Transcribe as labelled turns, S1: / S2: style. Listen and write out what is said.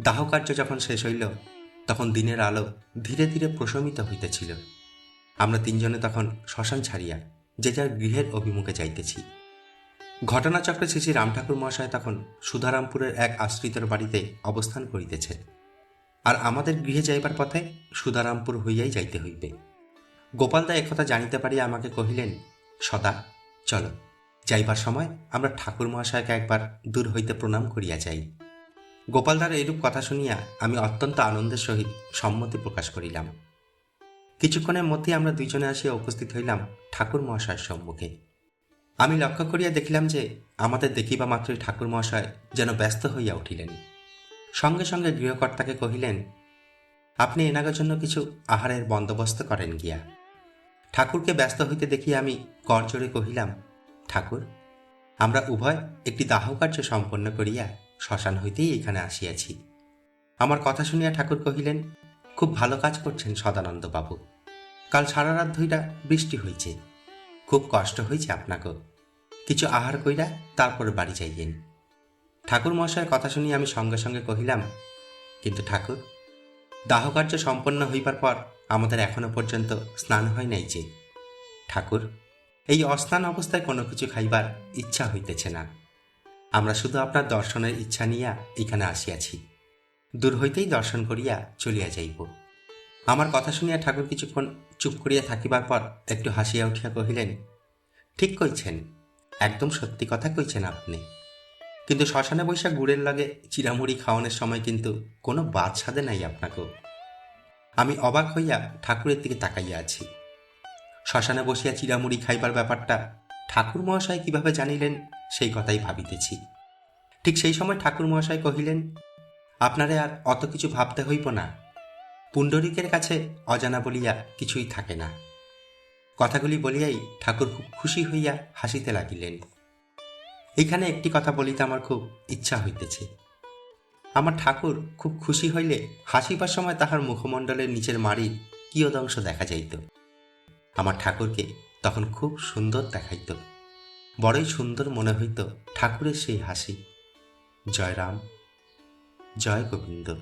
S1: দাহকার্য যখন শেষ হইল, তখন দিনের আলো ধীরে ধীরে প্রশমিত হইতেছিল। আমরা তিনজনে তখন শ্মশান ছাড়িয়া যে যার গৃহের অভিমুখে যাইতেছি। ঘটনাচক্রে শ্রী রামঠাকুর মহাশয় তখন সুধারামপুরের এক আশ্রিতর বাড়িতে অবস্থান করিতেছে আর আমাদের গৃহে যাইবার পথে সুধারামপুর হইয়াই যাইতে হইবে। গোপালদা একথা জানিতে পারিয়া আমাকে কহিলেন, সদা, চলো। যাইবার সময় আমরা ঠাকুর মহাশয়কে একবার দূর হইতে প্রণাম করিয়া যাই। গোপালদার এইরূপ কথা শুনিয়া আমি অত্যন্ত আনন্দের সহিত সম্মতি প্রকাশ করিলাম। কিছুক্ষণের মধ্যে আমরা দুইজনে আসিয়া উপস্থিত হইলাম ঠাকুর মহাশয়ের সম্মুখে। আমি লক্ষ্য করিয়া দেখিলাম যে আমাদের দেখিবা মাত্রই ঠাকুর মহাশয় যেন ব্যস্ত হইয়া উঠিলেন। সঙ্গে সঙ্গে গৃহকর্তাকে কহিলেন, আপনি এনাগের জন্য কিছু আহারের বন্দোবস্ত করেন গিয়া। ঠাকুরকে ব্যস্ত হইতে দেখিয়া আমি করজোরে কহিলাম, ঠাকুর, আমরা উভয় একটি দাহকার্য সম্পন্ন করিয়া শ্মশান হইতেই এখানে আসিয়াছি। আমার কথা শুনিয়া ঠাকুর কহিলেন, খুব ভালো কাজ করছেন সদানন্দ বাবু। কাল সারা রাত ধইরা বৃষ্টি হইছে। খুব কষ্ট হয়েছে আপনাকেও। কিছু আহার কইরা তারপরে বাড়ি যাইয়েন। ঠাকুর মহাশয়ের কথা শুনিয়া আমি সঙ্গে সঙ্গে কহিলাম, কিন্তু ঠাকুর, দাহকার্য সম্পন্ন হইবার পর আমাদের এখনও পর্যন্ত স্নান হয় নাই যে। ঠাকুর, এই অস্নান অবস্থায় কোনো কিছু খাইবার ইচ্ছা হইতেছে না। আমরা শুধু আপনার দর্শনের ইচ্ছা নিয়া এখানে আসিয়াছি। দূর হইতেই দর্শন করিয়া চলিয়া যাইব। আমার কথা শুনিয়া ঠাকুর কিছুক্ষণ চুপ করিয়া থাকিবার পর একটু হাসিয়া উঠিয়া কহিলেন, ঠিক কইছেন, একদম সত্যি কথা কইছেন আপনি। কিন্তু শ্মশানে বৈশা গুড়ের লগে চিরামুড়ি খাওয়ানোর সময় কিন্তু কোনো বাদ সাধে নাই আপনাকেও। আমি অবাক হইয়া ঠাকুরের দিকে তাকাইয়া আছি। শ্মশানে বসিয়া চিরামুড়ি খাইবার ব্যাপারটা ঠাকুর মহাশয় কীভাবে জানিলেন, সেই কথাই ভাবিতেছি। ঠিক সেই সময় ঠাকুর মহাশয় কহিলেন, আপনারে আর অত কিছু ভাবতে হইব না। পুণ্ডরিকের কাছে অজানা বলিয়া কিছুই থাকে না। কথাগুলি বলিয়াই ঠাকুর খুব খুশি হইয়া হাসিতে লাগিলেন। এখানে একটি কথা বলিতে আমার খুব ইচ্ছা হইতেছে। আমার ঠাকুর খুব খুশি হইলে হাসিবার সময় তাহার মুখমণ্ডলের নিচের মাড়ির কিয়দংশ দেখা যাইত। আমার ঠাকুরকে তখন খুব সুন্দর দেখাইত। বড়ই সুন্দর মনে হইত ঠাকুরের সেই হাসি। জয়রাম জয় গোবিন্দ।